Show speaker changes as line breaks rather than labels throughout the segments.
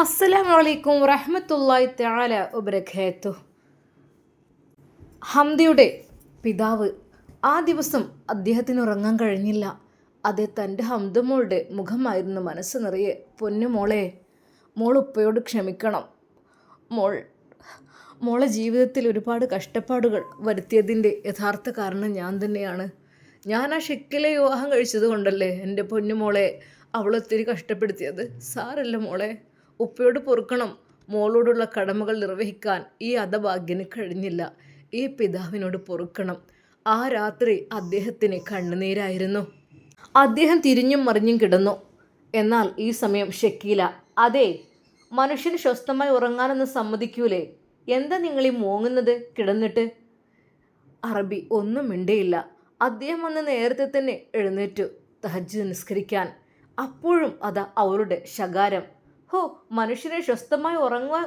അസ്സലാമു വലൈക്കും റഹ്മത്തുല്ലായി തആല ഉപരഖേത്തു ഹംദിയുടെ പിതാവ് ആ ദിവസം അദ്ദേഹത്തിന് ഉറങ്ങാൻ കഴിഞ്ഞില്ല. അത് തന്റെ ഹംദമോളുടെ മുഖമായിരുന്നു മനസ്സ് നിറയെ. പൊന്നു മോളെ മോൾ ഉപ്പയോട് ക്ഷമിക്കണം. മോൾ മോളെ ജീവിതത്തിൽ ഒരുപാട് കഷ്ടപ്പാടുകൾ വരുത്തിയതിന്റെ യഥാർത്ഥ കാരണം ഞാൻ തന്നെയാണ്. ഞാൻ ആ ഷെക്കിലെ വിവാഹം കഴിച്ചത് കൊണ്ടല്ലേ എന്റെ പൊന്നു മോളെ അവളൊത്തിരി കഷ്ടപ്പെടുത്തിയത്. സാരല്ല മോളെ. ഉപ്പയോട് പൊറുക്കണം. മോളോടുള്ള കടമകൾ നിർവഹിക്കാൻ ഈ അധഭാഗ്യന് കഴിഞ്ഞില്ല. ഈ പിതാവിനോട് പൊറുക്കണം. ആ രാത്രി അദ്ദേഹത്തിന് കണ്ണുനീരായിരുന്നു. അദ്ദേഹം തിരിഞ്ഞും മറിഞ്ഞും കിടന്നു. എന്നാൽ ഈ സമയം ഷക്കീല അതെ മനുഷ്യന് സ്വസ്ഥമായി ഉറങ്ങാനൊന്ന് സമ്മതിക്കൂലേ. എന്താ നിങ്ങൾ ഈ മോങ്ങുന്നത്? കിടന്നിട്ട്? അറബി ഒന്നും മിണ്ടയില്ല. അദ്ദേഹം വന്ന് നേരത്തെ തന്നെ എഴുന്നേറ്റു. തഹജ് നിസ്കരിക്കാൻ. അപ്പോഴും അതാ അവരുടെ ശകാരം. ഹോ മനുഷ്യനെ സ്വസ്ഥമായി ഉറങ്ങാൻ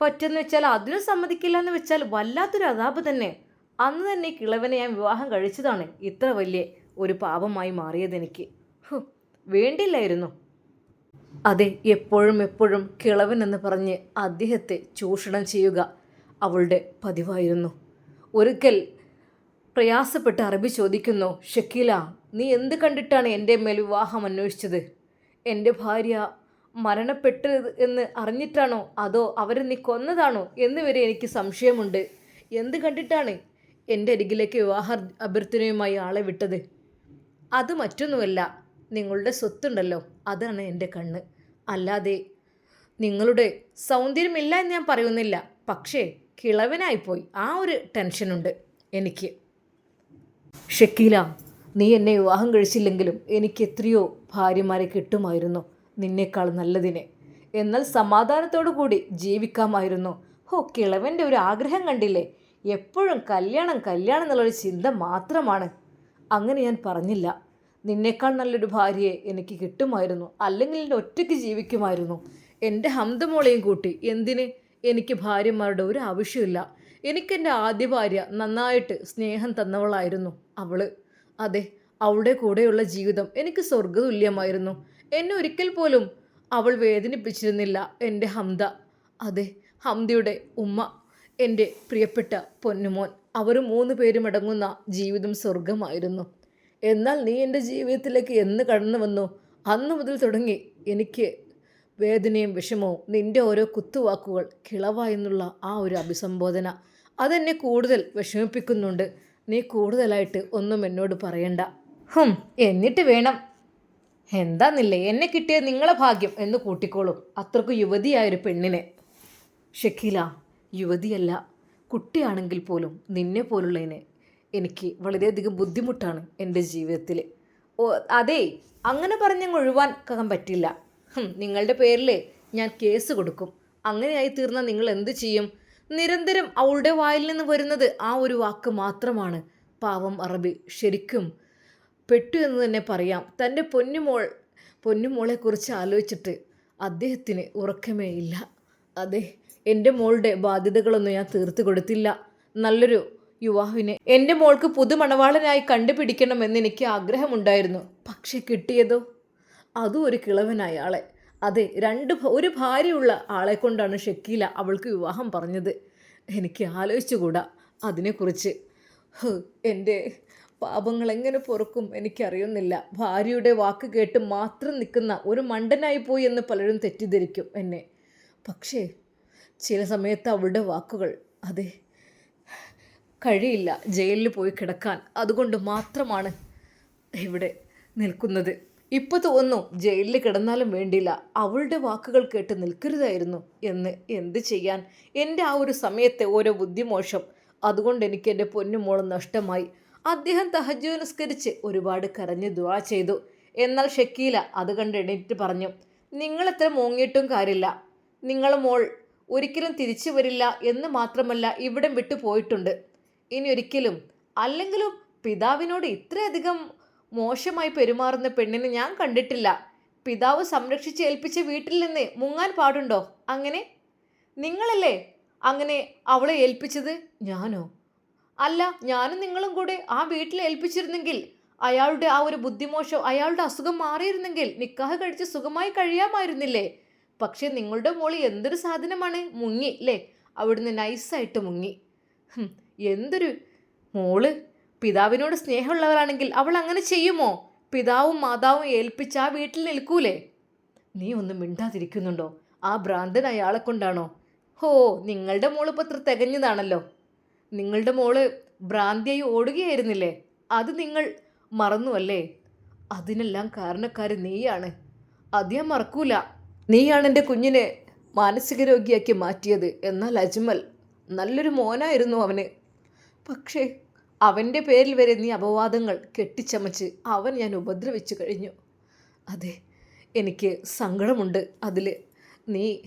പറ്റുമെന്ന് വെച്ചാൽ അതിനും സമ്മതിക്കില്ല എന്ന് വെച്ചാൽ വല്ലാത്തൊരു അതാപ് തന്നെ. അന്ന് തന്നെ കിളവനെ ഞാൻ വിവാഹം കഴിച്ചതാണ്. ഇത്ര വലിയ ഒരു പാപമായി മാറിയതെനിക്ക് എനിക്ക്. വേണ്ടില്ലായിരുന്നു. അതെ എപ്പോഴും എപ്പോഴും കിളവൻ എന്ന് പറഞ്ഞ് അദ്ദേഹത്തെ ചൂഷണം ചെയ്യുക അവളുടെ പതിവായിരുന്നു. ഒരിക്കൽ പ്രയാസപ്പെട്ട് അറബി ചോദിക്കുന്നു ഷക്കീല നീ എന്ത് കണ്ടിട്ടാണ് എന്റെ മേൽ വിവാഹം അന്വേഷിച്ചത്? എന്റെ ഭാര്യ മരണപ്പെട്ടത് എന്ന് അറിഞ്ഞിട്ടാണോ? അതോ അവർ നീ കൊന്നതാണോ? എന്ന് വരെ എനിക്ക് സംശയമുണ്ട്. എന്ത് കണ്ടിട്ടാണ് എന്റെ അരികിലേക്ക് വിവാഹ അഭ്യർത്ഥനയുമായി ആളെ വിട്ടത്? അത് മറ്റൊന്നുമല്ല. നിങ്ങളുടെ സ്വത്തുണ്ടല്ലോ. അതാണ് എന്റെ കണ്ണ്. അല്ലാതെ നിങ്ങളുടെ സൗന്ദര്യമില്ല എന്ന് ഞാൻ പറയുന്നില്ല. പക്ഷേ കിളവനായിപ്പോയി. ആ ഒരു ടെൻഷനുണ്ട് എനിക്ക്. ഷക്കീല നീ എന്നെ വിവാഹം കഴിച്ചില്ലെങ്കിലും എനിക്ക് എത്രയോ ഭാര്യമാരെ കിട്ടുമായിരുന്നു. നിന്നേക്കാൾ നല്ലതിനെ. എന്നാൽ സമാധാനത്തോടു കൂടി ജീവിക്കാമായിരുന്നു. ഓ കിളവന്റെ ഒരു ആഗ്രഹം കണ്ടില്ലേ? എപ്പോഴും കല്യാണം കല്യാണം എന്നുള്ളൊരു ചിന്ത മാത്രമാണ്. അങ്ങനെ ഞാൻ പറഞ്ഞില്ല. നിന്നേക്കാൾ നല്ലൊരു ഭാര്യയെ എനിക്ക് കിട്ടുമായിരുന്നു. അല്ലെങ്കിൽ എന്റെ ഒറ്റയ്ക്ക് ജീവിക്കുമായിരുന്നു. എന്റെ ഹംദമോളെയും കൂട്ടി. എന്തിന്? എനിക്ക് ഭാര്യമാരുടെ ഒരു ആവശ്യമില്ല. എനിക്കെന്റെ ആദ്യ ഭാര്യ നന്നായിട്ട് സ്നേഹം തന്നവളായിരുന്നു അവൾ. അതെ അവളുടെ കൂടെയുള്ള ജീവിതം എനിക്ക് സ്വർഗതുല്യമായിരുന്നു എന്നെ ഒരിക്കൽ പോലും അവൾ വേദനിപ്പിച്ചിരുന്നില്ല എന്റെ ഹംദ. അതെ ഹംദയുടെ ഉമ്മ എന്റെ പ്രിയപ്പെട്ട പൊന്നുമോൻ. അവർ മൂന്ന് പേരും അടങ്ങുന്ന ജീവിതം സ്വർഗമായിരുന്നു എന്നാൽ നീ എന്റെ ജീവിതത്തിലേക്ക് എന്ന് കടന്നു വന്നു. അന്ന് മുതൽ തുടങ്ങി എനിക്ക് വേദനയും വിഷമവും നിന്റെ ഓരോ കുത്തുവാക്കുകൾ കിളവ എന്നുള്ള ആ ഒരു അഭിസംബോധന. അതെന്നെ കൂടുതൽ വിഷമിപ്പിക്കുന്നുണ്ട്. നീ കൂടുതലായിട്ട് ഒന്നും എന്നോട് പറയണ്ട. ഹും എന്നിട്ട് വേണം എന്താന്നില്ലേ എന്നെ കിട്ടിയ നിങ്ങളെ ഭാഗ്യം എന്ന് കൂട്ടിക്കോളും. യുവതിയായ യുവതിയായൊരു പെണ്ണിനെ. ഷക്കീല യുവതിയല്ല. കുട്ടിയാണെങ്കിൽ പോലും നിന്നെ പോലുള്ളതിനെ എനിക്ക് വളരെയധികം ബുദ്ധിമുട്ടാണ് എന്റെ ജീവിതത്തിൽ. ഓ അതെ അങ്ങനെ പറഞ്ഞങ്ങ് ഒഴിവാക്കാൻ പറ്റില്ല. നിങ്ങളുടെ പേരിൽ ഞാൻ കേസ് കൊടുക്കും. അങ്ങനെയായി തീർന്നാൽ നിങ്ങൾ എന്ത് ചെയ്യും? നിരന്തരം അവളുടെ വായിൽ നിന്ന് വരുന്നത് ആ ഒരു വാക്ക് മാത്രമാണ്. പാവം അറബി ശരിക്കും പെട്ടു എന്ന് തന്നെ പറയാം. തന്റെ പൊന്നുമോൾ പൊന്നുമോളെക്കുറിച്ച് ആലോചിച്ചിട്ട് അദ്ദേഹത്തിന് ഉറക്കമേ ഇല്ല. അതെ എന്റെ മോളുടെ ബാധ്യതകളൊന്നും ഞാൻ തീർത്തു കൊടുത്തില്ല. നല്ലൊരു യുവാവിനെ എന്റെ മോൾക്ക് പുതുമണവാളനായി കണ്ടുപിടിക്കണമെന്ന് എനിക്ക് ആഗ്രഹമുണ്ടായിരുന്നു. പക്ഷെ കിട്ടിയതോ? അതും ഒരു കിളവനായ ആളെ. അതെ രണ്ട് ഒരു ഭാര്യയുള്ള ആളെ കൊണ്ടാണ് ഷക്കീല അവൾക്ക് വിവാഹം പറഞ്ഞത്. എനിക്ക് ആലോചിച്ചുകൂടാ അതിനെക്കുറിച്ച്. എന്റെ പാപങ്ങൾ എങ്ങനെ പൊറുക്കും എനിക്കറിയുന്നില്ല. ഭാര്യയുടെ വാക്ക് കേട്ട് മാത്രം നിൽക്കുന്ന ഒരു മണ്ടനായി പോയി എന്ന് പലരും തെറ്റിദ്ധരിക്കും എന്നെ. പക്ഷേ ചില സമയത്ത് അവളുടെ വാക്കുകൾ അതെ കഴിയില്ല ജയിലിൽ പോയി കിടക്കാൻ. അതുകൊണ്ട് മാത്രമാണ് ഇവിടെ നിൽക്കുന്നത്. ഇപ്പോൾ തോന്നുന്നു ജയിലിൽ കിടന്നാലും വേണ്ടിയില്ല. അവളുടെ വാക്കുകൾ കേട്ട് നിൽക്കരുതായിരുന്നു എന്ന് എന്ത് ചെയ്യാൻ? എന്റെ ആ ഒരു സമയത്തെ ഓരോ ബുദ്ധിമോശം. അതുകൊണ്ട് എനിക്ക് എന്റെ പൊന്നുമോളം നഷ്ടമായി. അദ്ദേഹം തഹജു നിസ്കരിച്ച് ഒരുപാട് കരഞ്ഞ് ദുവാ ചെയ്തു. എന്നാൽ ഷക്കീല അത് കണ്ട് എണീറ്റ് പറഞ്ഞു നിങ്ങളെത്ര മൂങ്ങിയിട്ടും കാര്യമില്ല. നിങ്ങൾ മോൾ ഒരിക്കലും തിരിച്ചു വരില്ല എന്ന് മാത്രമല്ല ഇവിടം വിട്ടു പോയിട്ടുണ്ട്. ഇനി ഒരിക്കലും അല്ലെങ്കിലും പിതാവിനോട് ഇത്രയധികം മോശമായി പെരുമാറുന്ന പെണ്ണിനെ ഞാൻ കണ്ടിട്ടില്ല. പിതാവ് സംരക്ഷിച്ച് ഏൽപ്പിച്ച വീട്ടിൽ നിന്ന് മുങ്ങാൻ പാടുണ്ടോ? അങ്ങനെ? നിങ്ങളല്ലേ അങ്ങനെ അവളെ ഏൽപ്പിച്ചത്? ഞാനോ? അല്ല ഞാനും നിങ്ങളും കൂടെ ആ വീട്ടിൽ ഏൽപ്പിച്ചിരുന്നെങ്കിൽ അയാളുടെ ആ ഒരു ബുദ്ധിമോശം അയാളുടെ അസുഖം മാറിയിരുന്നെങ്കിൽ നിക്കാഹ് കഴിച്ച് സുഖമായി കഴിയാമായിരുന്നില്ലേ? പക്ഷേ നിങ്ങളുടെ മോളി എന്തൊരു സാധനമാണ് മുങ്ങി അല്ലേ അവിടുന്ന് നൈസായിട്ട് മുങ്ങി. എന്തൊരു മോൾ. പിതാവിനോട് സ്നേഹമുള്ളവരാണെങ്കിൽ അവൾ അങ്ങനെ ചെയ്യുമോ? പിതാവും മാതാവും ഏൽപ്പിച്ച് ആ വീട്ടിൽ നിൽക്കൂലേ? നീ ഒന്നും മിണ്ടാതിരിക്കുന്നുണ്ടോ? ആ ഭ്രാന്തൻ അയാളെ കൊണ്ടാണോ? ഹോ നിങ്ങളുടെ മോളിപ്പോൾ ഇത്ര തികഞ്ഞതാണല്ലോ. നിങ്ങളുടെ മോൾ ഭ്രാന്തിയായി ഓടുകയായിരുന്നില്ലേ? അത് നിങ്ങൾ മറന്നു അല്ലേ അതിനെല്ലാം കാരണക്കാരൻ നീയാണ്. അത് ഞാൻ മറക്കൂല. നീയാണ് എന്റെ കുഞ്ഞിനെ മാനസിക രോഗിയാക്കി മാറ്റിയത് എന്നാൽ അജ്മൽ നല്ലൊരു മോനായിരുന്നു അവന്. പക്ഷേ അവന്റെ പേരിൽ വരെ നീ അപവാദങ്ങൾ കെട്ടിച്ചമച്ച് അവൻ ഞാൻ ഉപദ്രവിച്ചു കഴിഞ്ഞു. അതെ എനിക്ക് സങ്കടമുണ്ട് അതിൽ നീ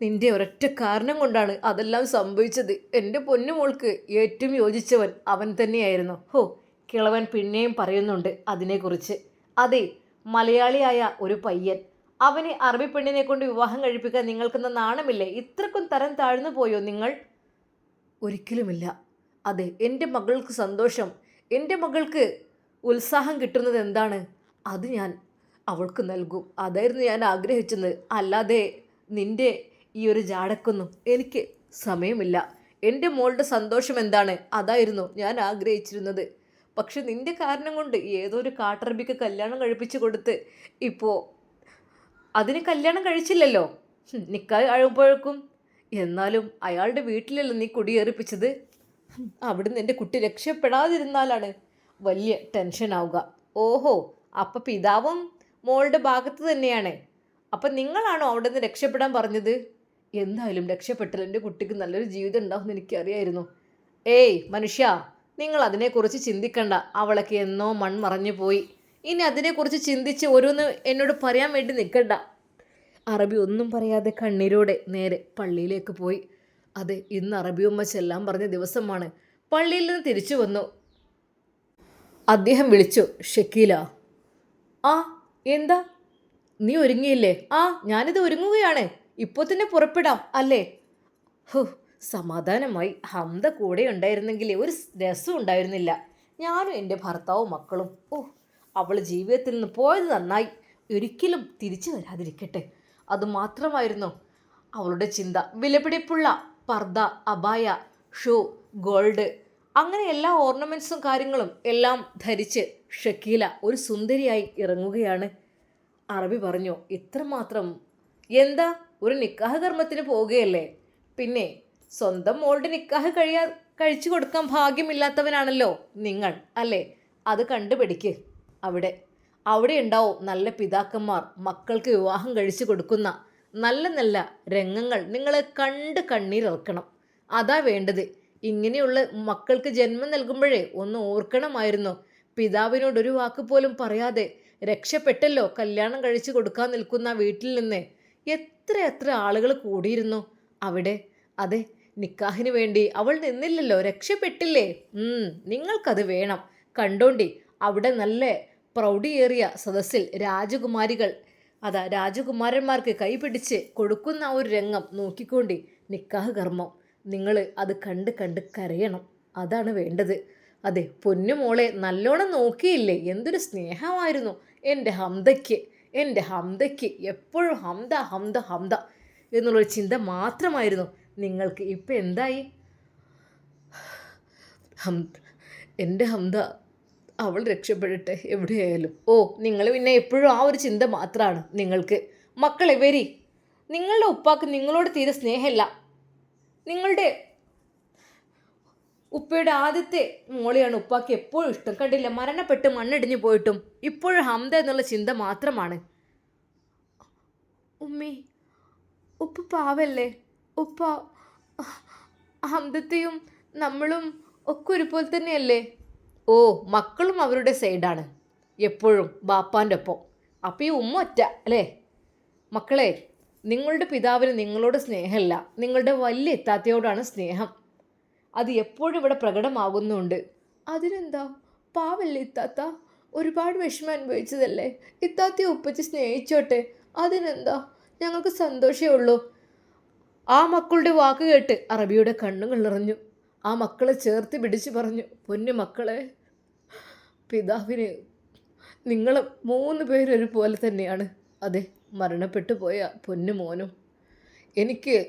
നിന്റെ ഒരൊറ്റ കാരണം കൊണ്ടാണ് അതെല്ലാം സംഭവിച്ചത്. എന്റെ പൊന്നുമോൾക്ക് ഏറ്റവും യോജിച്ചവൻ അവൻ തന്നെയായിരുന്നു. ഹോ കിളവൻ പിന്നെയും പറയുന്നുണ്ട് അതിനെക്കുറിച്ച്. അതെ മലയാളിയായ ഒരു പയ്യൻ. അവനെ അറബി പെണ്ണിനെ കൊണ്ട് വിവാഹം കഴിപ്പിക്കാൻ നിങ്ങൾക്കെന്ന നാണമില്ലേ? ഇത്രക്കും തരം താഴ്ന്നു പോയോ നിങ്ങൾ? ഒരിക്കലുമില്ല. അതെ എന്റെ മകൾക്ക് സന്തോഷം. എന്റെ മകൾക്ക് ഉത്സാഹം കിട്ടുന്നത് എന്താണ്? അത് ഞാൻ അവൾക്ക് നൽകും. അതായിരുന്നു ഞാൻ ആഗ്രഹിച്ചത്. അല്ലാതെ നിന്റെ ഈ ഒരു ജാടക്കൊന്നും എനിക്ക് സമയമില്ല. എന്റെ മോളുടെ സന്തോഷം എന്താണ്? അതായിരുന്നു ഞാൻ ആഗ്രഹിച്ചിരുന്നത്. പക്ഷെ നിന്റെ കാരണം കൊണ്ട് ഏതോ ഒരു കാട്ടറബിക്ക് കല്യാണം കഴിപ്പിച്ച് കൊടുത്ത് ഇപ്പോൾ അതിന് കല്യാണം കഴിച്ചില്ലല്ലോ? നിക്കായി അഴുമ്പോഴേക്കും എന്നാലും അയാളുടെ വീട്ടിലല്ല നീ കുടിയേറിപ്പിച്ചത്? അവിടുന്ന് എന്റെ കുട്ടി രക്ഷപ്പെടാതിരുന്നാലാണ് വലിയ ടെൻഷൻ ആവുക. ഓഹോ അപ്പം പിതാവും മോളുടെ ഭാഗത്ത് തന്നെയാണ്. അപ്പം നിങ്ങളാണോ അവിടെ നിന്ന് രക്ഷപ്പെടാൻ പറഞ്ഞത്? എന്തായാലും രക്ഷപ്പെട്ടാൽ എന്റെ കുട്ടിക്ക് നല്ലൊരു ജീവിതം ഉണ്ടാവുമെന്ന് എനിക്കറിയായിരുന്നു. ഏയ് മനുഷ്യ നിങ്ങൾ അതിനെക്കുറിച്ച് ചിന്തിക്കണ്ട. അവളൊക്കെ എന്നോ മൺമറഞ്ഞു പോയി. ഇനി അതിനെക്കുറിച്ച് ചിന്തിച്ച് ഓരോന്ന് എന്നോട് പറയാൻ വേണ്ടി നിൽക്കണ്ട. അറബി ഒന്നും പറയാതെ കണ്ണീരോടെ നേരെ പള്ളിയിലേക്ക് പോയി. അതെ ഇന്ന് അറബി ഉമ്മ ചെല്ലാൻ പറഞ്ഞ ദിവസമാണ്. പള്ളിയിൽ നിന്ന് തിരിച്ചു വന്നു. അദ്ദേഹം വിളിച്ചു ഷക്കീല. ആ എന്താ? നീ ഒരുങ്ങിയില്ലേ? ആ ഞാനിത് ഒരുങ്ങുകയാണ്. ഇപ്പോൾ തന്നെ പുറപ്പെടാം അല്ലേ? ഹോ സമാധാനമായി ഹംദ കൂടെ ഉണ്ടായിരുന്നെങ്കിൽ ഒരു രസം ഉണ്ടായിരുന്നില്ല. ഞാനും എന്റെ ഭർത്താവും മക്കളും. ഓ അവൾ ജീവിതത്തിൽ നിന്ന് പോയത് നന്നായി. ഒരിക്കലും തിരിച്ചു വരാതിരിക്കട്ടെ. അതുമാത്രമായിരുന്നു അവളുടെ ചിന്ത. വിലപിടിപ്പുള്ള പർദ്ദ അബായ ഷൂ ഗോൾഡ് അങ്ങനെ എല്ലാ ഓർണമെന്റ്സും കാര്യങ്ങളും എല്ലാം ധരിച്ച് ഷക്കീല ഒരു സുന്ദരിയായി ഇറങ്ങുകയാണ്. അറബി പറഞ്ഞു ഇത്രമാത്രം? എന്താ? ഒരു നിക്കാഹ് കർമ്മത്തിന് പോവുകയല്ലേ? പിന്നെ സ്വന്തം മോളുടെ നിക്കാഹ് കഴിയാ കഴിച്ചു കൊടുക്കാൻ ഭാഗ്യമില്ലാത്തവനാണല്ലോ നിങ്ങൾ അല്ലേ? അത് കണ്ടുപിടിക്ക്. അവിടെ അവിടെ ഉണ്ടാവും നല്ല പിതാക്കന്മാർ മക്കൾക്ക് വിവാഹം കഴിച്ചു കൊടുക്കുന്ന നല്ല നല്ല രംഗങ്ങൾ നിങ്ങൾ കണ്ട് കണ്ണീരിറക്കണം അതാ വേണ്ടത്. ഇങ്ങനെയുള്ള മക്കൾക്ക് ജന്മം നൽകുമ്പോഴേ ഒന്ന് ഓർക്കണമായിരുന്നു. പിതാവിനോടൊരു വാക്ക് പോലും പറയാതെ രക്ഷപ്പെട്ടല്ലോ കല്യാണം കഴിച്ചു കൊടുക്കാൻ നിൽക്കുന്ന വീട്ടിൽ നിന്ന് എത്ര എത്ര ആളുകൾ കൂടിയിരുന്നു. അവിടെ അതെ നിക്കാഹിന് വേണ്ടി അവൾ നിന്നില്ലല്ലോ രക്ഷപ്പെട്ടില്ലേ? നിങ്ങൾക്കത് വേണം. കണ്ടോണ്ടി അവിടെ നല്ല പ്രൗഢിയേറിയ സദസ്സിൽ രാജകുമാരികൾ അതാ രാജകുമാരന്മാർക്ക് കൈപിടിച്ച് കൊടുക്കുന്ന ആ ഒരു രംഗം നോക്കിക്കൊണ്ടി നിക്കാഹ് കർമ്മം. നിങ്ങൾ അത് കണ്ട് കണ്ട് കരയണം. അതാണ് വേണ്ടത്. അതെ പൊന്നുമോളെ നല്ലോണം നോക്കിയില്ലേ? എന്തൊരു സ്നേഹമായിരുന്നു എന്റെ ഹംദയ്ക്ക് എന്റെ ഹംദയ്ക്ക് എപ്പോഴും ഹംദ ഹംദ ഹംദ എന്നുള്ളൊരു ചിന്ത മാത്രമായിരുന്നു. നിങ്ങൾക്ക് ഇപ്പം എന്തായി? ഹം എന്റെ ഹംദ അവൾ രക്ഷപ്പെടട്ടെ എവിടെയായാലും. ഓ നിങ്ങൾ പിന്നെ എപ്പോഴും ആ ഒരു ചിന്ത മാത്രമാണ് നിങ്ങൾക്ക്. മക്കളെ വരി. നിങ്ങളുടെ ഉപ്പാക്ക് നിങ്ങളോട് തീരെ സ്നേഹമില്ല. നിങ്ങളുടെ ഉപ്പയുടെ ആദ്യത്തെ മോളിയാണ് ഉപ്പാക്ക് എപ്പോഴും ഇഷ്ടം. കണ്ടില്ല? മരണപ്പെട്ട് മണ്ണിടിഞ്ഞു പോയിട്ടും ഇപ്പോഴും ഹംദ എന്നുള്ള ചിന്ത മാത്രമാണ്. ഉമ്മി ഉപ്പ പാവല്ലേ? ഉപ്പ ഹംദത്തെയും നമ്മളും ഒക്കെ ഒരുപോലെ തന്നെയല്ലേ? ഓ മക്കളും അവരുടെ സൈഡാണ്. എപ്പോഴും ബാപ്പാന്റെ ഒപ്പം. അപ്പം ഈ ഉമ്മ ഒറ്റ അല്ലേ? മക്കളെ നിങ്ങളുടെ പിതാവിന് നിങ്ങളോട് സ്നേഹമല്ല. നിങ്ങളുടെ വലിയ ഇത്താത്തയോടാണ് സ്നേഹം. അത് എപ്പോഴും ഇവിടെ പ്രകടമാകുന്നുണ്ട്. അതിനെന്താ? പാവല്ലേ ഇത്താത്ത? ഒരുപാട് വിഷമം അനുഭവിച്ചതല്ലേ? ഇത്താത്തയെ ഉപ്പച്ച് സ്നേഹിച്ചോട്ടെ? അതിനെന്താ? ഞങ്ങൾക്ക് സന്തോഷമേ ഉള്ളൂ. ആ മക്കളുടെ വാക്ക് കേട്ട് അറബിയുടെ കണ്ണുകൾ നിറഞ്ഞു. ആ മക്കളെ ചേർത്ത് പിടിച്ചു പറഞ്ഞു പൊന്നു മക്കളെ പിതാവിനെ നിങ്ങൾ മൂന്ന് പേരും ഒരുപോലെ തന്നെയാണ്. അതെ മരണപ്പെട്ടു പോയ പൊന്നു മോനും. എനിക്ക്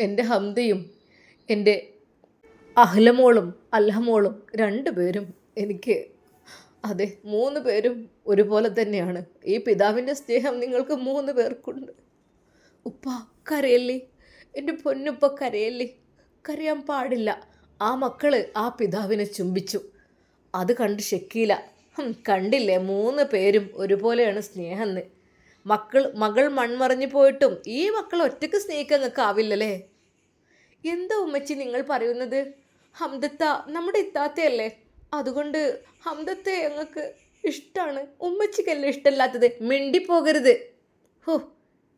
എന്റെ ഹംദയും എന്റെ അഹ്ലമോളും അൽഹമോളും രണ്ടു പേരും എനിക്ക് അതെ മൂന്ന് പേരും ഒരുപോലെ തന്നെയാണ്. ഈ പിതാവിന്റെ സ്നേഹം നിങ്ങൾക്ക് മൂന്ന് പേർക്കുണ്ട്. ഉപ്പ കരയല്ലേ? എന്റെ പൊന്നുപ്പ കരയല്ലേ? കരയാൻ പാടില്ല. ആ മക്കൾ ആ പിതാവിനെ ചുംബിച്ചു. അത് കണ്ട് ശക്കിയില്ല കണ്ടില്ലേ? മൂന്ന് പേരും ഒരുപോലെയാണ് സ്നേഹമെന്ന് മക്കൾ മകൾ മൺമറഞ്ഞു പോയിട്ടും ഈ മക്കൾ ഒറ്റയ്ക്ക് സ്നേഹിക്കാൻ നിങ്ങൾക്ക് ആവില്ലല്ലേ? എന്താ ഉമ്മച്ചി നിങ്ങൾ പറയുന്നത്? ഹംദത്ത നമ്മുടെ ഇത്താത്തയല്ലേ? അതുകൊണ്ട് ഹംദത്തെ ഞങ്ങൾക്ക് ഇഷ്ടമാണ് ഉമ്മച്ചിക്കല്ലേ ഇഷ്ടമല്ലാത്തത്? മിണ്ടിപ്പോകരുത്. ഹോ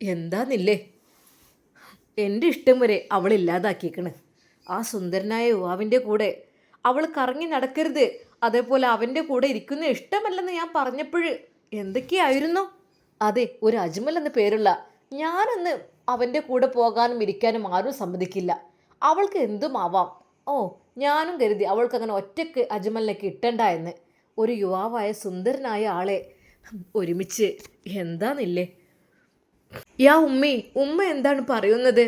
എന്താന്നില്ലേ? എന്റെ ഇഷ്ടം വരെ അവൾ ഇല്ലാതാക്കിയേക്കണ്. ആ സുന്ദരനായ യുവാവിന്റെ കൂടെ അവൾ കറങ്ങി നടക്കരുത്. അതേപോലെ അവന്റെ കൂടെ ഇരിക്കുന്ന ഇഷ്ടമല്ലെന്ന് ഞാൻ പറഞ്ഞപ്പോൾ എന്തൊക്കെയായിരുന്നു? അതെ ഒരു അജ്മൽ എന്ന പേരുള്ള ഞാനന്ന് അവന്റെ കൂടെ പോകാനും ഇരിക്കാനും ആരും സമ്മതിക്കില്ല. അവൾക്ക് എന്തുമാവാം ഓ ഞാനും കരുതി അവൾക്കങ്ങനെ ഒറ്റയ്ക്ക് അജ്മലിനെ കിട്ടണ്ട എന്ന്. ഒരു യുവാവായ സുന്ദരനായ ആളെ. ഒരുമിച്ച് എന്താന്നില്ലേ? യാ ഉമ്മി ഉമ്മ എന്താണ് പറയുന്നത്?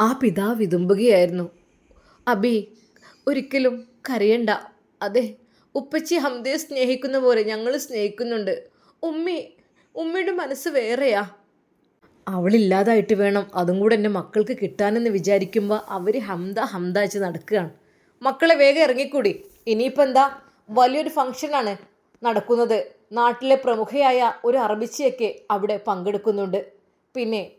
ആ പിതാവ് വിതുമ്പുകയായിരുന്നു. അബി ഒരിക്കലും കരയണ്ട. അതെ ഉപ്പച്ചി ഹംദയെ സ്നേഹിക്കുന്ന പോലെ ഞങ്ങൾ സ്നേഹിക്കുന്നുണ്ട്. ഉമ്മി ഉമ്മയുടെ മനസ്സ് വേറെയാ. അവളില്ലാതായിട്ട് വേണം. അതും കൂടെ എന്റെ മക്കൾക്ക് കിട്ടാനെന്ന് വിചാരിക്കുമ്പോൾ അവർ ഹംദ ഹംദ വെച്ച് നടക്കുകയാണ്. മക്കളെ വേഗം ഇറങ്ങിക്കൂടി. ഇനിയിപ്പോൾ എന്താ? വലിയൊരു ഫംഗ്ഷനാണ് നടക്കുന്നത്. നാട്ടിലെ പ്രമുഖയായ ഒരു അറബിച്ചിയൊക്കെ അവിടെ പങ്കെടുക്കുന്നുണ്ട്. പിന്നെ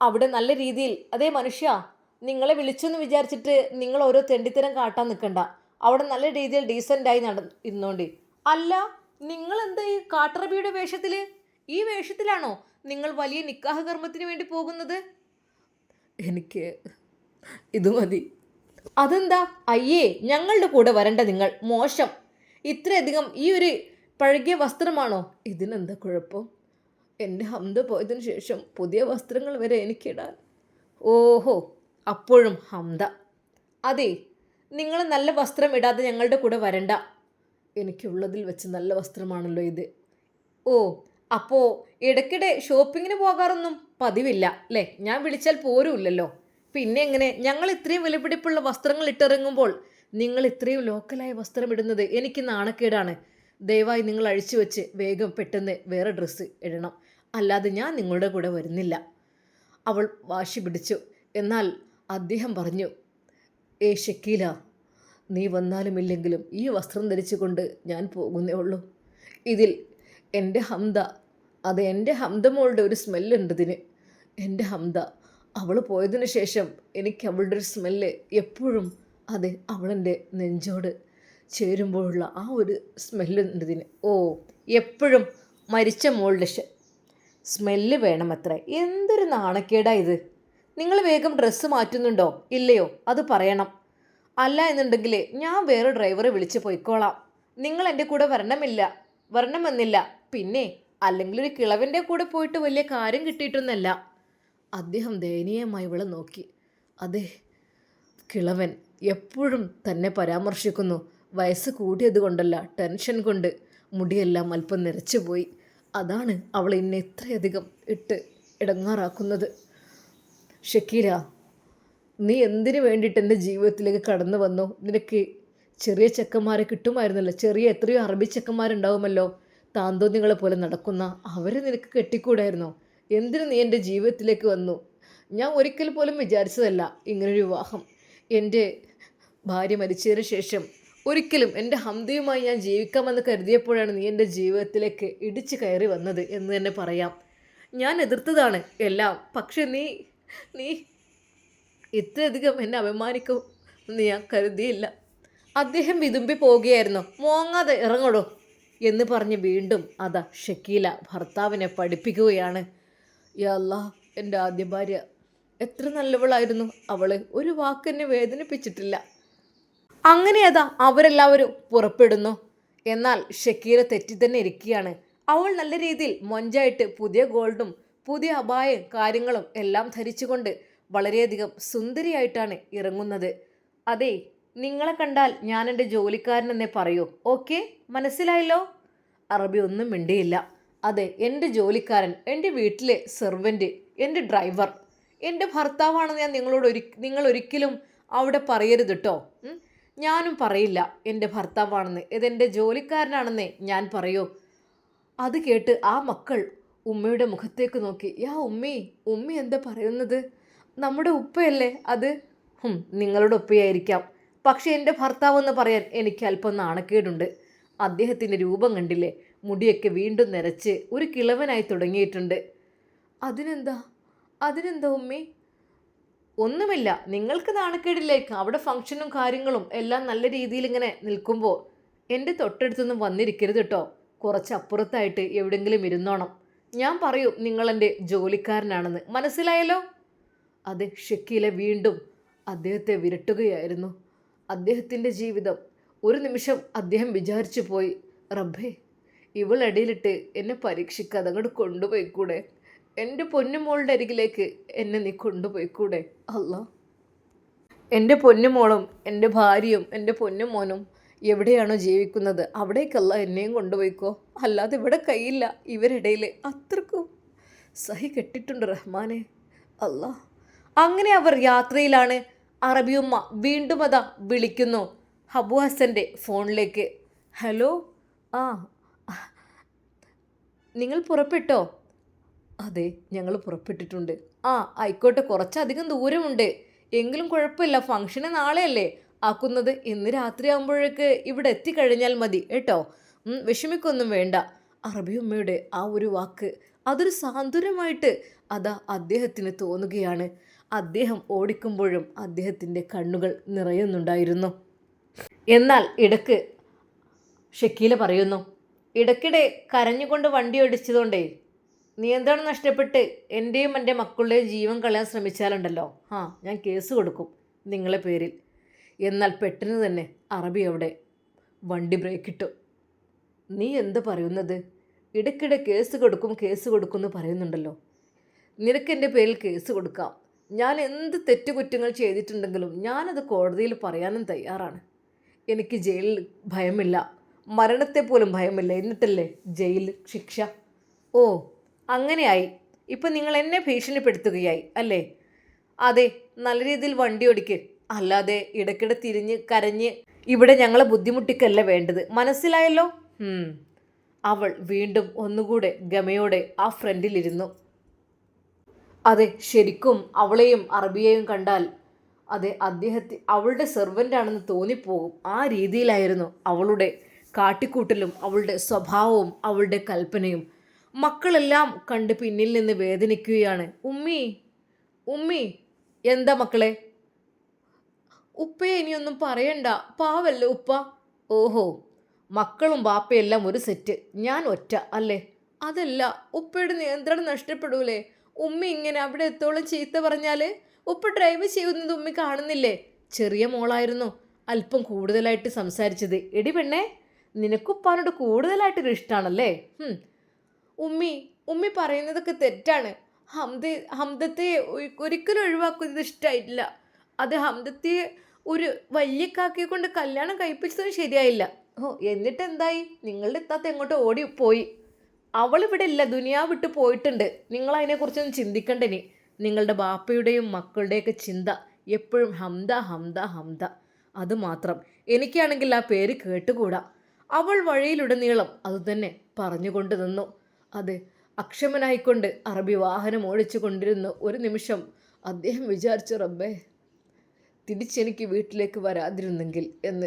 അവിടെ നല്ല രീതിയിൽ അതേ മനുഷ്യ നിങ്ങളെ വിളിച്ചെന്ന് വിചാരിച്ചിട്ട് നിങ്ങൾ ഓരോ തെണ്ടിത്തരം കാട്ടാൻ നിൽക്കണ്ട അവിടെ നല്ല രീതിയിൽ ഡീസന്റായി നട ഇരുന്നോണ്ട്. അല്ല നിങ്ങൾ എന്താ ഈ കാട്ടറബിയുടെ വേഷത്തിൽ ഈ വേഷത്തിലാണോ? നിങ്ങൾ വലിയ നിക്കാഹ കർമ്മത്തിന് വേണ്ടി പോകുന്നത്? എനിക്ക് ഇത് മതി. അതെന്താ? അയ്യേ ഞങ്ങളുടെ കൂടെ വരണ്ട നിങ്ങൾ. മോശം. ഇത്രയധികം ഈ ഒരു പഴകിയ വസ്ത്രമാണോ? ഇതിനെന്താ കുഴപ്പം? എന്റെ ഹംദ പോയതിനു ശേഷം പുതിയ വസ്ത്രങ്ങൾ വരെ എനിക്കിടാൻ. ഓഹോ അപ്പോഴും ഹംദ അതെ നിങ്ങൾ നല്ല വസ്ത്രം ഇടാതെ ഞങ്ങളുടെ കൂടെ വരണ്ട. എനിക്കുള്ളതിൽ വെച്ച് നല്ല വസ്ത്രമാണല്ലോ ഇത്. ഓ അപ്പോൾ ഇടയ്ക്കിടെ ഷോപ്പിങ്ങിന് പോകാറൊന്നും പതിവില്ല അല്ലേ? ഞാൻ വിളിച്ചാൽ പോരുമില്ലല്ലോ പിന്നെ എങ്ങനെ? ഞങ്ങൾ ഇത്രയും വിലപിടിപ്പുള്ള വസ്ത്രങ്ങൾ ഇട്ടിറങ്ങുമ്പോൾ നിങ്ങൾ ഇത്രയും ലോക്കലായ വസ്ത്രം ഇടുന്നത് എനിക്ക് നാണക്കേടാണ്. ദയവായി നിങ്ങൾ അഴിച്ചു വെച്ച് വേഗം പെട്ടെന്ന് വേറെ ഡ്രസ്സ് ഇടണം. അല്ലാതെ ഞാൻ നിങ്ങളുടെ കൂടെ വരുന്നില്ല. അവൾ വാശി പിടിച്ചു. എന്നാൽ അദ്ദേഹം പറഞ്ഞു ഏ ഷക്കീല നീ വന്നാലും ഇല്ലെങ്കിലും ഈ വസ്ത്രം ധരിച്ചുകൊണ്ട് ഞാൻ പോകുന്നേ ഉള്ളൂ. ഇതിൽ എന്റെ ഹംദ അത് എന്റെ ഹംദ മോളുടെ ഒരു സ്മെല്ലുണ്ട് ഇതിന്. എന്റെ ഹംദ. അവൾ പോയതിനു ശേഷം എനിക്ക് അവളുടെ ഒരു സ്മെല്ല് എപ്പോഴും അതെ അവളെന്റെ നെഞ്ചോട് ചേരുമ്പോഴുള്ള ആ ഒരു സ്മെല്ലുണ്ട് ഇതിന്. ഓ എപ്പോഴും മരിച്ച മോളുടെ സ്മെല്ല് വേണമത്രേ. എന്തൊരു നാണക്കേടാ ഇത്. നിങ്ങൾ വേഗം ഡ്രസ്സ് മാറ്റുന്നുണ്ടോ? ഇല്ലയോ? അത് പറയണം. അല്ല എന്നുണ്ടെങ്കിൽ ഞാൻ വേറെ ഡ്രൈവറെ വിളിച്ച് പോയിക്കോളാം. നിങ്ങൾ എന്റെ കൂടെ വരണമില്ല വരണമെന്നില്ല. പിന്നെ അല്ലെങ്കിൽ ഒരു കിളവന്റെ കൂടെ പോയിട്ട് വലിയ കാര്യം കിട്ടിയിട്ടൊന്നല്ല. അദ്ദേഹം ദയനീയമായി ഇവളെ നോക്കി. അതെ കിളവൻ എപ്പോഴും തന്നെ പരാമർശിക്കുന്നു. വയസ്സ് കൂടിയത് കൊണ്ടല്ല ടെൻഷൻ കൊണ്ട് മുടിയെല്ലാം അല്പം നിറച്ചു പോയി. അതാണ് അവൾ എന്നെ ഇത്രയധികം ഇട്ട് ഇടങ്ങാറാക്കുന്നത്. ഷക്കീല നീ എന്തിനു വേണ്ടിയിട്ട് എന്റെ ജീവിതത്തിലേക്ക് കടന്നു വന്നു? നിനക്ക് ചെറിയ ചെക്കന്മാരെ കിട്ടുമായിരുന്നല്ലോ? ചെറിയ എത്രയോ അറബി ചെക്കന്മാരുണ്ടാവുമല്ലോ? താന്തോന്നികളെ പോലെ നടക്കുന്ന അവരെ നിനക്ക് കെട്ടിക്കൂടായിരുന്നോ? എന്തിനു നീ എന്റെ ജീവിതത്തിലേക്ക് വന്നു? ഞാൻ ഒരിക്കൽ പോലും വിചാരിച്ചതല്ല ഇങ്ങനൊരു വിവാഹം. എന്റെ ഭാര്യ മരിച്ചതിന് ശേഷം ഒരിക്കലും എന്റെ ഹംദിയുമായി ഞാൻ ജീവിക്കാമെന്ന് കരുതിയപ്പോഴാണ് നീ എന്റെ ജീവിതത്തിലേക്ക് ഇടിച്ചു കയറി വന്നത് എന്ന് തന്നെ പറയാം. ഞാൻ എതിർത്തതാണ് എല്ലാം. പക്ഷെ നീ നീ ഇത്രയധികം എന്നെ അഭിമാനിക്കും എന്ന് ഞാൻ കരുതിയില്ല. അദ്ദേഹം വിതുമ്പി പോവുകയായിരുന്നു. മോങ്ങാതെ ഇറങ്ങടോ? എന്ന് പറഞ്ഞ് വീണ്ടും അതാ ഷക്കീല ഭർത്താവിനെ പഠിപ്പിക്കുകയാണ്. യല്ലാ എന്റെ ആദ്യ ഭാര്യ എത്ര നല്ലവളായിരുന്നു. അവൾ ഒരു വാക്കെന്നെ വേദനിപ്പിച്ചിട്ടില്ല. അങ്ങനെ അതാ അവരെല്ലാവരും പുറപ്പെടുന്നു. എന്നാൽ ഷക്കീല തെറ്റി തന്നെ ഇരിക്കുകയാണ്. അവൾ നല്ല രീതിയിൽ മൊഞ്ചായിട്ട് പുതിയ ഗോൾഡും പുതിയ അപായം കാര്യങ്ങളും എല്ലാം ധരിച്ചുകൊണ്ട് വളരെയധികം സുന്ദരിയായിട്ടാണ് ഇറങ്ങുന്നത്. അതെ നിങ്ങളെ കണ്ടാൽ ഞാൻ എന്റെ ജോലിക്കാരനെന്നേ പറയൂ. ഓക്കെ? മനസ്സിലായല്ലോ? അറബി ഒന്നും മിണ്ടിയില്ല. അതെ എന്റെ ജോലിക്കാരൻ എന്റെ വീട്ടിലെ സെർവന്റ് എന്റെ ഡ്രൈവർ എന്റെ ഭർത്താവാണെന്ന് ഞാൻ നിങ്ങളോട് ഒരി നിങ്ങൾ ഒരിക്കലും അവിടെ പറയരുത് കേട്ടോ ഞാനും പറയില്ല എന്റെ ഭർത്താവാണെന്ന്. ഇതെന്റെ ജോലിക്കാരനാണെന്നേ ഞാൻ പറയൂ. അത് കേട്ട് ആ മക്കൾ ഉമ്മയുടെ മുഖത്തേക്ക് നോക്കി. യാ ഉമ്മി ഉമ്മി എന്താ പറയുന്നത്? നമ്മുടെ ഉപ്പയല്ലേ അത്? നിങ്ങളുടെ ഉപ്പയായിരിക്കാം. പക്ഷേ എന്റെ ഭർത്താവെന്ന് പറയാൻ എനിക്ക് അല്പം നാണക്കേടുണ്ട്. അദ്ദേഹത്തിന്റെ രൂപം കണ്ടില്ലേ? മുടിയൊക്കെ വീണ്ടും നിറച്ച് ഒരു കിളവനായി തുടങ്ങിയിട്ടുണ്ട്. അതിനെന്താ? അതിനെന്താ ഉമ്മി? ഒന്നുമില്ല. നിങ്ങൾക്ക് നാണക്കേടില്ലേക്ക് അവിടെ ഫംഗ്ഷനും കാര്യങ്ങളും എല്ലാം നല്ല രീതിയിൽ ഇങ്ങനെ നിൽക്കുമ്പോൾ എന്റെ തൊട്ടടുത്തൊന്നും വന്നിരിക്കരുത് കേട്ടോ. കുറച്ച് അപ്പുറത്തായിട്ട് എവിടെയെങ്കിലും ഇരുന്നോണം. ഞാൻ പറയൂ നിങ്ങളെന്റെ ജോലിക്കാരനാണെന്ന്. മനസ്സിലായല്ലോ? അത് ഷക്കീല വീണ്ടും അദ്ദേഹത്തെ വിരട്ടുകയായിരുന്നു. അദ്ദേഹത്തിന്റെ ജീവിതം. ഒരു നിമിഷം അദ്ദേഹം വിചാരിച്ചു പോയി റബ്ബേ ഇവളടിയിലിട്ട് എന്നെ പരീക്ഷിക്കാതെ അങ്ങോട്ട് കൊണ്ടുപോയിക്കൂടെ? എന്റെ പൊന്നുമോളുടെ അരികിലേക്ക് എന്നെ നീ കൊണ്ടുപോയിക്കൂടെ? അല്ല. എന്റെ പൊന്നുമോളും എന്റെ ഭാര്യയും എന്റെ പൊന്നുമോനും എവിടെയാണോ ജീവിക്കുന്നത്? അവിടേക്കല്ല എന്നെയും കൊണ്ടുപോയിക്കോ? അല്ലാതെ ഇവിടെ കയ്യില്ല ഇവരിടയിൽ അത്രക്കും സഹി കെട്ടിട്ടുണ്ട് റഹ്മാനെ. അല്ല. അങ്ങനെ അവർ യാത്രയിലാണ് അറബിയുമ്മ വീണ്ടും അതാ വിളിക്കുന്നു. ഹബു ഹസന്റെ ഫോണിലേക്ക്. ഹലോ? ആ നിങ്ങൾ പുറപ്പെട്ടോ? അതെ ഞങ്ങൾ പുറപ്പെട്ടിട്ടുണ്ട്. ആ ആയിക്കോട്ടെ കുറച്ചധികം ദൂരമുണ്ട്. എങ്കിലും കുഴപ്പമില്ല ഫംഗ്ഷന് നാളെയല്ലേ? ആക്കുന്നത് ഇന്ന് രാത്രിയാകുമ്പോഴേക്ക് ഇവിടെ എത്തിക്കഴിഞ്ഞാൽ മതി കേട്ടോ? വിഷമിക്കൊന്നും വേണ്ട. അറബിയമ്മയുടെ ആ ഒരു വാക്ക് അതൊരു സാന്ത്വനമായിട്ട് അതാ അദ്ദേഹത്തിന് തോന്നുകയാണ്. അദ്ദേഹം ഓടിക്കുമ്പോഴും അദ്ദേഹത്തിന്റെ കണ്ണുകൾ നിറയുന്നുണ്ടായിരുന്നു. എന്നാൽ ഇടയ്ക്ക് ഷക്കീല പറയുന്നു ഇടയ്ക്കിടെ കരഞ്ഞുകൊണ്ട് വണ്ടി ഓടിച്ചതുകൊണ്ടേ നിയന്ത്രണം നഷ്ടപ്പെട്ട് എന്റെയും എന്റെ മക്കളുടെയും ജീവൻ കളയാൻ ശ്രമിച്ചാലുണ്ടല്ലോ? ആ ഞാൻ കേസ് കൊടുക്കും നിങ്ങളെ പേരിൽ. എന്നാൽ പെട്ടെന്ന് തന്നെ അറബി അവിടെ വണ്ടി ബ്രേക്കിട്ടു. നീ എന്ത് പറയുന്നത്? ഇടയ്ക്കിടെ കേസ് കൊടുക്കും കേസ് കൊടുക്കും എന്ന് പറയുന്നുണ്ടല്ലോ. നിനക്ക് എന്റെ പേരിൽ കേസ് കൊടുക്കാം. ഞാൻ എന്ത് തെറ്റുകുറ്റങ്ങൾ ചെയ്തിട്ടുണ്ടെങ്കിലും ഞാനത് കോടതിയിൽ പറയാനും തയ്യാറാണ്. എനിക്ക് ജയിലിൽ ഭയമില്ല. മരണത്തെ പോലും ഭയമില്ല. എന്നിട്ടല്ലേ ജയിൽ ശിക്ഷ? ഓ അങ്ങനെയായി. ഇപ്പം നിങ്ങൾ എന്നെ ഭീഷണിപ്പെടുത്തുകയായി അല്ലേ? അതെ നല്ല രീതിയിൽ വണ്ടി ഓടിക്ക്. അല്ലാതെ ഇടയ്ക്കിടെ തിരിഞ്ഞ് കരഞ്ഞ് ഇവിടെ ഞങ്ങളെ ബുദ്ധിമുട്ടിക്കല്ല വേണ്ടത്. മനസ്സിലായല്ലോ? അവൾ വീണ്ടും ഒന്നുകൂടെ ഗമയോടെ ആ ഫ്രണ്ടിലിരുന്നു. അതെ ശരിക്കും അവളെയും അറബിയെയും കണ്ടാൽ അതെ അദ്ദേഹത്തെ അവളുടെ സെർവന്റ് ആണെന്ന് തോന്നിപ്പോകും. ആ രീതിയിലായിരുന്നു അവളുടെ കാട്ടിക്കൂട്ടലും അവളുടെ സ്വഭാവവും അവളുടെ കൽപ്പനയും. മക്കളെല്ലാം കണ്ട് പിന്നിൽ നിന്ന് വേദനിക്കുകയാണ്. ഉമ്മി ഉമ്മി എന്താ മക്കളെ? ഉപ്പയെ ഇനിയൊന്നും പറയണ്ട. പാവല്ലേ ഉപ്പ? ഓഹോ മക്കളും ബാപ്പയെല്ലാം ഒരു സെറ്റ് ഞാൻ ഒറ്റ അല്ലേ? അതല്ല ഉപ്പയുടെ നിയന്ത്രണം നഷ്ടപ്പെടൂലേ? ഉമ്മി ഇങ്ങനെ അവിടെ എത്തോളം ചീത്ത പറഞ്ഞാൽ ഉപ്പ ഡ്രൈവ് ചെയ്യുന്നത് ഉമ്മി കാണുന്നില്ലേ? ചെറിയ മോളായിരുന്നു. അല്പം കൂടുതലായിട്ട് സംസാരിച്ചത്. എടി പെണ്ണേ നിനക്കുപ്പാനോട് കൂടുതലായിട്ടൊരു ഇഷ്ടമാണല്ലേ. ഉമ്മി ഉമ്മി പറയുന്നതൊക്കെ തെറ്റാണ്. ഹംദ ഹംദത്തെ ഒരിക്കലും ഒഴിവാക്കുന്നത് ഇഷ്ടമായിട്ടില്ല അത് ഹംദത്തെ ഒരു വലിയ കാക്കയെ കൊണ്ട് കല്യാണം കഴിപ്പിച്ചതും ശരിയായില്ല. ഓ എന്നിട്ട് എന്തായി നിങ്ങളുടെ ഇത്താത്ത എങ്ങോട്ട് ഓടി പോയി. അവൾ ഇവിടെ ഇല്ല ദുനിയാവ് വിട്ട് പോയിട്ടുണ്ട്. നിങ്ങൾ അതിനെക്കുറിച്ചൊന്നും ചിന്തിക്കണ്ടനി നിങ്ങളുടെ ബാപ്പയുടെയും മക്കളുടെയൊക്കെ ചിന്ത എപ്പോഴും ഹംദ ഹംദ ഹംദ. അതുമാത്രം എനിക്കാണെങ്കിൽ ആ പേര് കേട്ടുകൂടാ? അവൾ വഴിയിലുടനീളം അതുതന്നെ പറഞ്ഞുകൊണ്ട് നിന്നു. അതെ അക്ഷമനായിക്കൊണ്ട് അറബി വാഹനം ഓടിച്ചു കൊണ്ടിരുന്നു ഒരു നിമിഷം അദ്ദേഹം വിചാരിച്ചു റബ്ബേ തിരിച്ചെനിക്ക് വീട്ടിലേക്ക് വരാതിരുന്നെങ്കിൽ എന്ന്.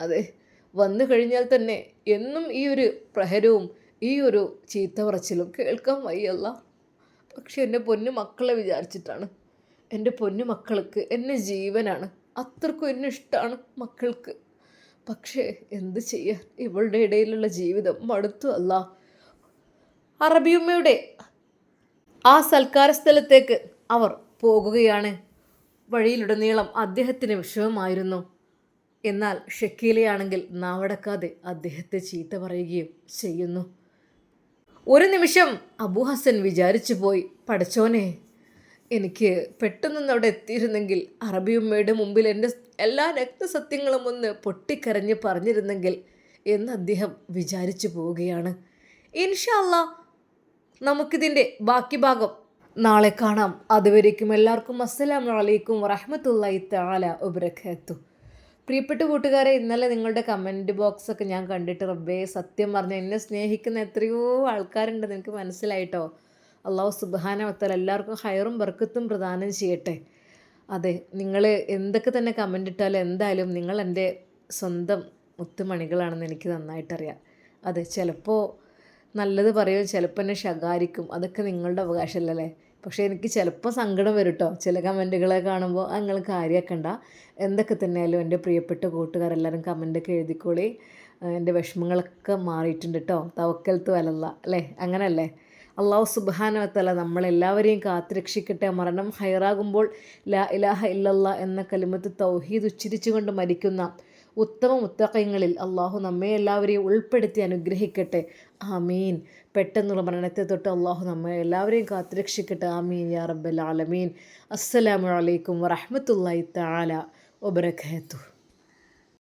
അതെ വന്നു കഴിഞ്ഞാൽ തന്നെ എന്നും ഈ ഒരു പ്രഹരവും ഈ ഒരു ചീത്ത പറച്ചിലും കേൾക്കാൻ വയ്യല്ല. പക്ഷെ എന്റെ പൊന്നു മക്കളെ വിചാരിച്ചിട്ടാണ്. എന്റെ പൊന്നു മക്കൾക്ക് എന്നെ ജീവനാണ്. അത്രക്കും എന്നെ ഇഷ്ടമാണ് മക്കൾക്ക്. പക്ഷേ എന്ത് ചെയ്യാൻ? ഇവളുടെ ഇടയിലുള്ള ജീവിതം മടുത്തു അല്ല. അറബിയുമ്മയുടെ ആ സൽക്കാര സ്ഥലത്തേക്ക് അവർ പോകുകയാണ്. വഴിയിലുടനീളം അദ്ദേഹത്തിന് വിഷമമായിരുന്നു. എന്നാൽ ഷക്കീലയാണെങ്കിൽ നാവടക്കാതെ അദ്ദേഹത്തെ ചീത്ത പറയുകയും ചെയ്യുന്നു. ഒരു നിമിഷം അബു ഹസൻ വിചാരിച്ചു പോയി പടച്ചോനെ എനിക്ക് പെട്ടെന്ന് അവിടെ എത്തിയിരുന്നെങ്കിൽ അറബിയുമ്മയുടെ മുമ്പിൽ എന്റെ എല്ലാ രക്തസത്യങ്ങളും ഒന്ന് പൊട്ടിക്കരഞ്ഞ് പറഞ്ഞിരുന്നെങ്കിൽ എന്ന് അദ്ദേഹം വിചാരിച്ചു പോവുകയാണ്. ഇൻഷല്ല നമുക്കിതിന്റെ ബാക്കി ഭാഗം നാളെ കാണാം. അതുവരേക്കും എല്ലാവർക്കും അസ്സലാമു അലൈക്കും വറഹ്മത്തുള്ളാഹി തആല വബറകാതുഹു പ്രിയപ്പെട്ട കൂട്ടുകാരെ ഇന്നലെ നിങ്ങളുടെ കമന്റ് ബോക്സൊക്കെ ഞാൻ കണ്ടിട്ട് റബ്ബേ സത്യം പറഞ്ഞു എന്നെ സ്നേഹിക്കുന്ന എത്രയോ ആൾക്കാരുണ്ട് നിനക്ക് മനസ്സിലായിട്ടോ? അള്ളാഹു സുബാന വത്താൽ എല്ലാവർക്കും ഹയറും ബർക്കത്തും പ്രദാനം ചെയ്യട്ടെ. അതെ നിങ്ങൾ എന്തൊക്കെ തന്നെ കമന്റ് ഇട്ടാലും എന്തായാലും നിങ്ങൾ എന്റെ സ്വന്തം മുത്തുമണികളാണെന്ന് എനിക്ക് നന്നായിട്ടറിയാം. അതെ ചിലപ്പോൾ നല്ലത് പറയും ചിലപ്പോൾ എന്നെ ശകാരിക്കും. അതൊക്കെ നിങ്ങളുടെ അവകാശമല്ലല്ലേ പക്ഷേ എനിക്ക് ചിലപ്പോൾ സങ്കടം വരും കേട്ടോ ചില കമന്റുകളെ കാണുമ്പോൾ അങ്ങൾ കാര്യമാക്കണ്ട എന്തൊക്കെ തന്നെയാലും എന്റെ പ്രിയപ്പെട്ട കൂട്ടുകാരെല്ലാവരും കമന്റൊക്കെ എഴുതിക്കോളി. എന്റെ വിഷമങ്ങളൊക്കെ മാറിയിട്ടുണ്ട് കേട്ടോ തവക്കലത്ത് വലല്ല. അല്ലേ? അങ്ങനല്ലേ? അള്ളാഹു സുബാനവത്തല നമ്മളെല്ലാവരെയും കാത്തുരക്ഷിക്കട്ടെ. മരണം ഹൈറാകുമ്പോൾ ലാ ഇലാഹ ഇല്ലല്ല എന്ന കലിമത്ത് തൗഹീദ് ഉച്ചരിച്ചുകൊണ്ട് മരിക്കുന്ന ഉത്തമ മുത്തക്കയങ്ങളിൽ അള്ളാഹു നമ്മെ എല്ലാവരെയും ഉൾപ്പെടുത്തി അനുഗ്രഹിക്കട്ടെ. ആമീൻ. പെട്ടെന്നുള്ള മരണത്തെ തൊട്ട് അള്ളാഹു നമ്മെ എല്ലാവരെയും കാത്തുരക്ഷിക്കട്ടെ. ആമീൻ യാ റബ്ബൽ ആലമീൻ. അസ്സലാമു അലൈക്കും വറഹ്മത്തുള്ളാഹി തആല വബറകാതുഹു.